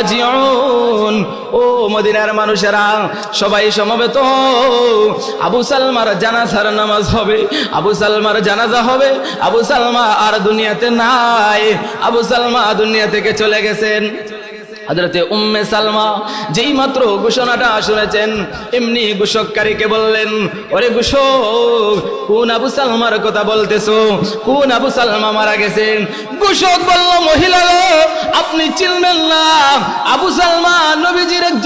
রাজিউন। ও মদিনার মানুষেরা, সবাই সমবেত। আবু সালমার জানাজার নামাজ হবে, আবু সালমার জানাজা হবে, আবু সালমা আর দুনিয়াতে নাই। আবু সালমা দুনিয়া থেকে চলে গেছেন। হজরতে উম্মে সালমা যেই মাত্র ঘোষণাটা শুনেছেন, এমনি ঘোষককারীকে বললেন, ওরে ঘোষক, কোন আবু সালমার কথা বলতেছো? কোন আবু সালমা মারা গেছেন? ঘোষক বলল মহিলা আপনি চিনবেন না, আবু সালমা নবীজির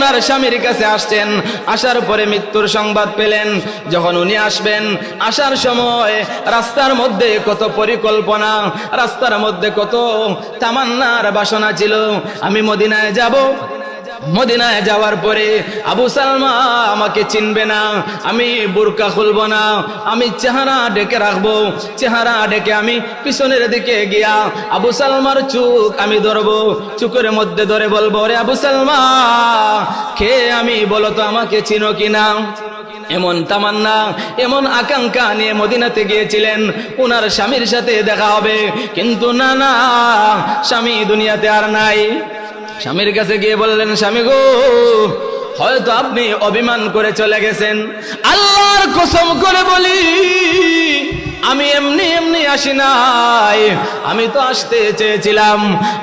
উনার স্বামীর কাছে আসছেন। আসার পরে মৃত্যুর সংবাদ পেলেন। যখন উনি আসবেন, আসার সময় রাস্তার মধ্যে কত পরিকল্পনা, রাস্তার মধ্যে কত তামান্নার বাসনা ছিল। আমি মদিনায় যাব মদিনায় যাওয়ার পরে আবু সালমা আমাকে চিনবে না। আমি বুরকা খুলবো না। আমি চেহারা ডেকে রাখব। চেহারা ডেকে আমি পিছনের দিকে গিয়া আবু সালমার চুক আমি ধরবো। চুকের মধ্যে ধরে বলব রে আবু সালমা খে আমি? বলো তো আমাকে চিনো কিনা এমন তামান্না, এমন আকাঙ্ক্ষা নিয়ে মদিনাতে গিয়েছিলেন। ওনার স্বামীর সাথে দেখা হবে। কিন্তু না না, স্বামী দুনিয়াতে আর নাই। স্বামীর কাছে গিয়ে বললেন, স্বামী গো, হয়তো আপনি অভিমান করে চলে গেছেন। আল্লাহর কসম করে বলি, আমি এমনি এমনি আসি নাই। আমি তো আসতে চেয়েছিলাম,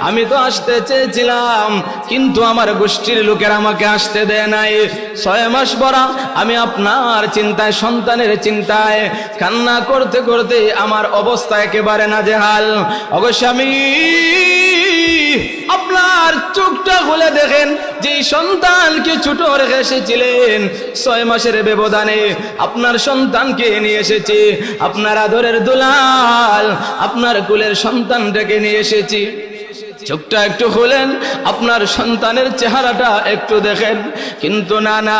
আমি তো আসতে চেয়েছিলাম, কিন্তু আমার গোষ্ঠীর লোকের আমাকে আসতে দেয় নাই। ছয় মাস পরা আমি আপনার চিন্তায়, সন্তানের চিন্তায় কান্না করতে করতে আমার অবস্থা একেবারে নাজেহাল। আপনার চোখটা খুলে দেখেন যে সন্তানকে ছোট রেখে এসেছিলেন, ছয় মাসের ব্যবধানে আপনার সন্তানকে নিয়ে এসেছি। আপনার আদরের দুলাল, আপনার কুলের সন্তানটাকে নিয়ে এসেছি। চোখটা একটু খুলেন, আপনার সন্তানের চেহারাটা একটু দেখেন। কিন্তু না না,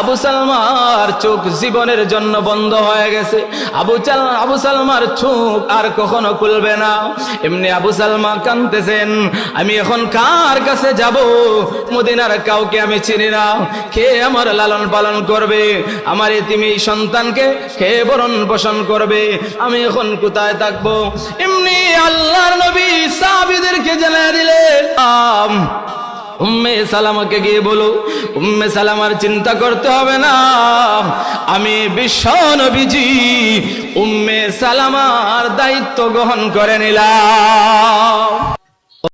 আবু সালমার চোখ জীবনের জন্য বন্ধ হয়ে গেছে। আবু চাল, আবু সালমার চোখ আর কখনো খুলবে না। এমনি আবু সালমা কানতেছেন আমি এখন কার কাছে যাব? মদিনার কাউকে আমি চিনি না। কে আমার লালন পালন করবে? আমার তুমি সন্তানকে কে বরণ পোষণ করবে? আমি এখন কোথায় থাকব? এমনি আল্লাহর সাহাবীদেরকে জানায় দিলেন আম, উম্মে সালামাকে গিয়ে বলো উম্মে সালামার চিন্তা করতে হবে না। আমি বিশ্ব নবীজি উম্মে সালামার দায়িত্ব গ্রহণ করে নিলাম।